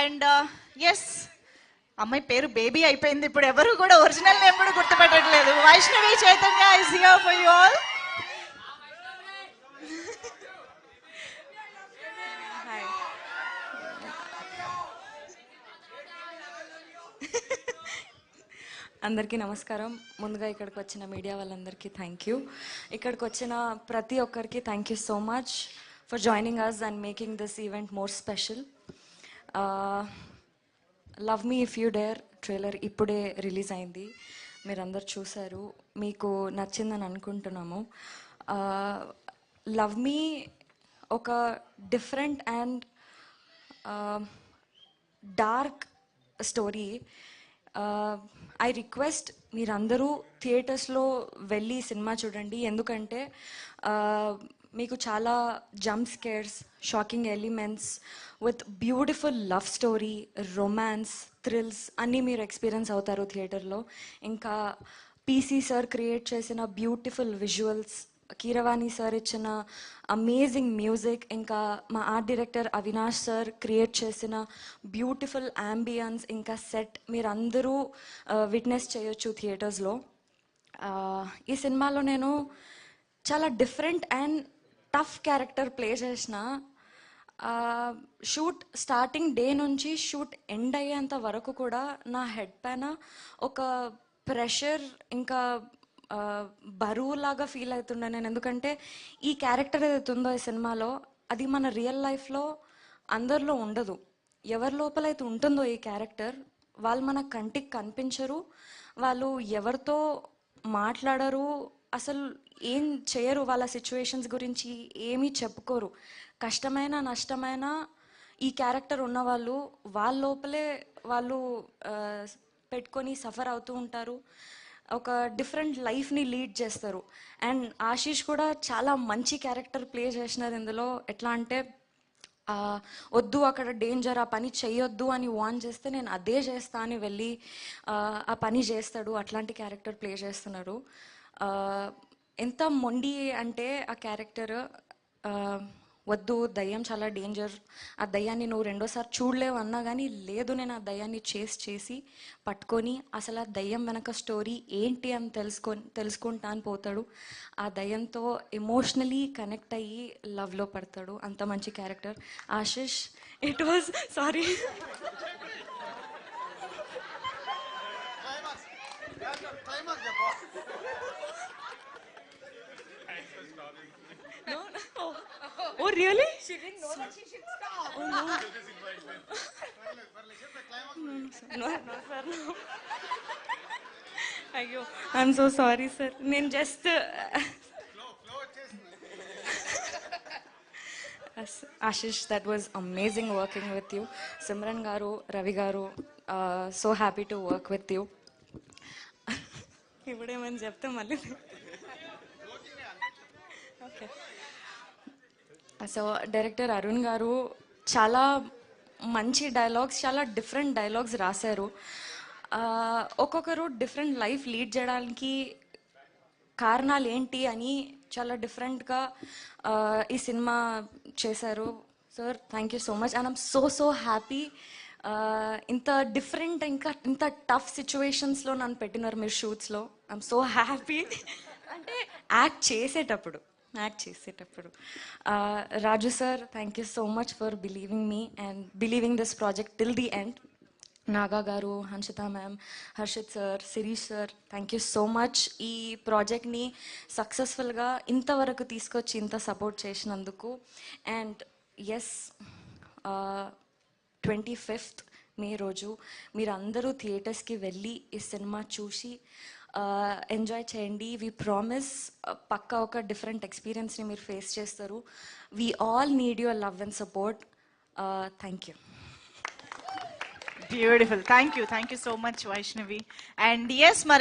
And yes uh, అమ్మాయి పేరు baby అయిపోయింది. ఇప్పుడు ఎవరు కూడా ఒరిజినల్ నేమ్ కూడా గుర్తుపెట్టట్లేదు. Vaishnavi Chaitanya is here for you all అందరికీ నమస్కారం. ముందుగా ఇక్కడికి వచ్చిన మీడియా వాళ్ళందరికీ థ్యాంక్ యూ ఇక్కడికి వచ్చిన ప్రతి ఒక్కరికి thank you so much for joining us and making this event more special love me if you dare trailer ఇప్పుడే రిలీజ్ అయింది. మీరందరు చూశారు. మీకు నచ్చిందని అనుకుంటున్నాము. లవ్ మీ ఒక different and dark story I request మీరందరూ థియేటర్స్లో వెళ్ళి సినిమా చూడండి. ఎందుకంటే మీకు చాలా jump scares shocking elements with beautiful love story romance thrills అన్నీ మీరు ఎక్స్పీరియన్స్ అవుతారు థియేటర్లో ఇంకా పీసీ సార్ క్రియేట్ చేసిన బ్యూటిఫుల్ విజువల్స్ కీరవాణి సార్ ఇచ్చిన అమేజింగ్ మ్యూజిక్ ఇంకా మా art director Avinash sir create చేసిన బ్యూటిఫుల్ అంబియన్స్ ఇంకా సెట్ మీరందరూ uh, విట్నెస్ చేయొచ్చు థియేటర్స్లో uh, ఈ సినిమాలో నేను చాలా different and tough character play చేసిన షూట్ స్టార్టింగ్ డే నుంచి షూట్ ఎండ్ అయ్యేంత వరకు కూడా నా హెడ్ పైన ఒక ప్రెషర్ ఇంకా బరువు బరువులాగా ఫీల్ అవుతుండే నేను. ఎందుకంటే ఈ క్యారెక్టర్ ఏదైతే ఉందో ఈ సినిమాలో అది మన రియల్ లైఫ్లో అందరిలో ఉండదు. ఎవరి లోపలైతే ఉంటుందో ఈ క్యారెక్టర్ వాళ్ళు మన కంటికి కనిపించరు. వాళ్ళు ఎవరితో మాట్లాడరు. అసలు ఏం చేయరు వాళ్ళ సిచ్యువేషన్స్ గురించి ఏమీ చెప్పుకోరు. కష్టమైన నష్టమైన ఈ క్యారెక్టర్ ఉన్నవాళ్ళు వాళ్ళ లోపలే వాళ్ళు పెట్టుకొని సఫర్ అవుతూ ఉంటారు. ఒక డిఫరెంట్ లైఫ్ని లీడ్ చేస్తారు. అండ్ ఆశీష్ కూడా చాలా మంచి క్యారెక్టర్ ప్లే చేసినారు ఇందులో. ఎట్లా అంటే వద్దు అక్కడ డేంజర్ ఆ పని చెయ్యొద్దు అని వాన్ చేస్తే నేను అదే చేస్తా అని వెళ్ళి ఆ, పని చేస్తాడు. అట్లాంటి క్యారెక్టర్ ప్లే చేస్తున్నారు. ఎంత మొండి అంటే ఆ క్యారెక్టర్ వద్దు దయ్యం చాలా డేంజర్ ఆ దయ్యాన్ని నువ్వు రెండోసారి చూడలేవు అన్నా కానీ లేదు నేను ఆ దయ్యాన్ని చేసి చేసి పట్టుకొని అసలు ఆ దయ్యం వెనక స్టోరీ ఏంటి అని తెలుసుకొని తెలుసుకుంటా అని పోతాడు. ఆ దయ్యంతో ఎమోషనలీ కనెక్ట్ అయ్యి లవ్లో పడతాడు. అంత మంచి character Ashish it was sorry oh really no no sir no అయ్యో ఐఎమ్ సో సారీ సార్ నేను just Ashish that was amazing working with you Simran గారు రవి గారు so happy to work with you ఇప్పుడేమని చెప్తే మళ్ళీ ఓకే సో డైరెక్టర్ అరుణ్ గారు చాలా మంచి dialogues చాలా డిఫరెంట్ డైలాగ్స్ రాశారు. ఒక్కొక్కరు డిఫరెంట్ లైఫ్ లీడ్ చేయడానికి కారణాలు ఏంటి అని చాలా డిఫరెంట్గా ఈ సినిమా చేశారు. Sir thank you so much and I'm so so happy ఇంత డిఫరెంట్ ఇంకా ఇంత టఫ్ సిచ్యువేషన్స్లో నన్ను పెట్టినారు మీరు షూట్స్లో ఐఎమ్ సో హ్యాపీ అంటే యాక్ట్ చేసేటప్పుడు యాక్ట్ చేసేటప్పుడు. Raju sir thank you so much for believing me and believing this project till the end Naga గారు Hanshitha ma'am Harshith sir Shirish sir thank you so much ఈ ప్రాజెక్ట్ని సక్సెస్ఫుల్గా ఇంతవరకు తీసుకొచ్చి ఇంత సపోర్ట్ చేసినందుకు. And yes twenty fifth May రోజు మీరందరూ థియేటర్స్కి వెళ్ళి ఈ సినిమా చూసి ఎంజాయ్ చేయండి. వి ప్రామిస్ పక్కా ఒక డిఫరెంట్ ఎక్స్పీరియన్స్ని మీరు ఫేస్ చేస్తారు. We all need your love and support thank you beautiful thank you thank you so much Vaishnavi and yes మరి